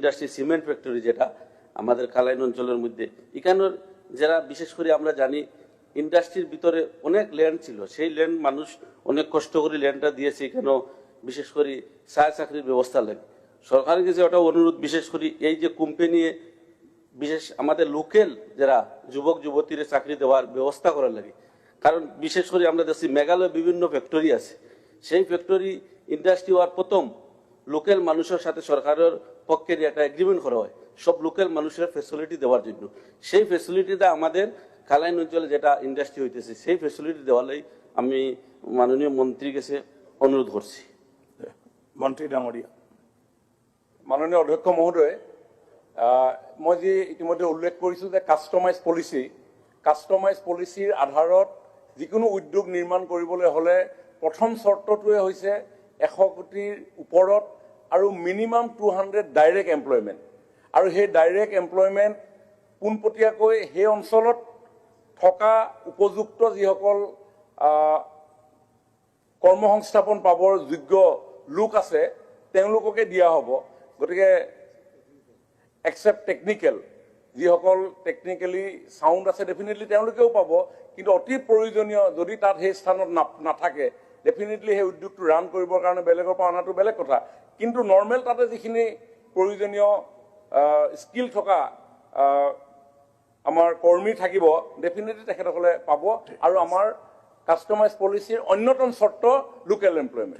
Industry cement factory যেটা আমাদের কালাইন অঞ্চলের মধ্যে। এখানের যারা বিশেষ করে আমরা জানি ইন্ডাস্ট্রির ভিতরে অনেক ল্যান্ড ছিল। সেই ল্যান্ড মানুষ অনেক কষ্ট করে ল্যান্ডটা দিয়েছে এখানেও, বিশেষ করে ছায়া চাকরির ব্যবস্থা লাগে। সরকারের কাছে ওটা অনুরোধ, বিশেষ করে এই যে কোম্পানি বিশেষ আমাদের লোকেল যারা যুবক, যুবতীরা চাকরি দেওয়ার ব্যবস্থা করার লাগে। কারণ বিশেষ করে আমরা দেখছি, মেঘালয় বিভিন্ন ফ্যাক্টরি আছে। সেই ফ্যাক্টরি ইন্ডাস্ট্রি হওয়ার প্রথম লোকাল মানুষের সাথে সরকারের পক্ষে একটা এগ্রিমেন্ট করা হয়, সব লোকাল মানুষের ফেসিলিটি দেওয়ার জন্য। সেই ফেসিলিটিটা আমাদের কালাইন অঞ্চলে যেটা ইন্ডাস্ট্রি হইতেছে, সেই ফেসিলিটি দেওয়ালেই আমি মাননীয় মন্ত্রীর কাছে অনুরোধ করছি। মন্ত্ৰী ডাঙৰীয়া মাননীয় অধ্যক্ষ মহোদয় মই যি ইতিমধ্যে উল্লেখ কৰিছোঁ যে কাষ্টমাইজ পলিচি কাষ্টমাইজ পলিচিৰ আধাৰত যিকোনো উদ্যোগ নিৰ্মাণ কৰিবলৈ হ'লে প্ৰথম চৰ্তটোৱে হৈছে এশ কোটিৰ ওপৰত আৰু minimum two hundred direct employment আৰু সেই ডাইৰেক্ট এমপ্লয়মেণ্ট পোনপটীয়াকৈ সেই অঞ্চলত থকা উপযুক্ত যিসকল আহ, কৰ্মসংস্থাপন পাবৰ যোগ্য লোক আছে তেওঁলোককে দিয়া হ'ব। গতিকে একচেপ্ট টেকনিকেল যিসকল টেকনিকেলি চাউণ্ড আছে ডেফিনেটলি তেওঁলোকেও পাব। কিন্তু অতি প্ৰয়োজনীয় যদি তাত সেই স্থানত না- নাথাকে ডেফিনেটলি সেই উদ্যোগটো ৰান কৰিবৰ কাৰণে বেলেগৰ পৰা অনাটো বেলেগ কথা। কিন্তু নৰ্মেল তাতে যিখিনি প্ৰয়োজনীয় স্কিল থকা আমাৰ কৰ্মী থাকিব ডেফিনেটলি তেখেতসকলে পাব। আৰু আমাৰ কাষ্টমাইজ পলিচিৰ অন্যতম চৰ্ত লোকেল এমপ্লয়মেণ্ট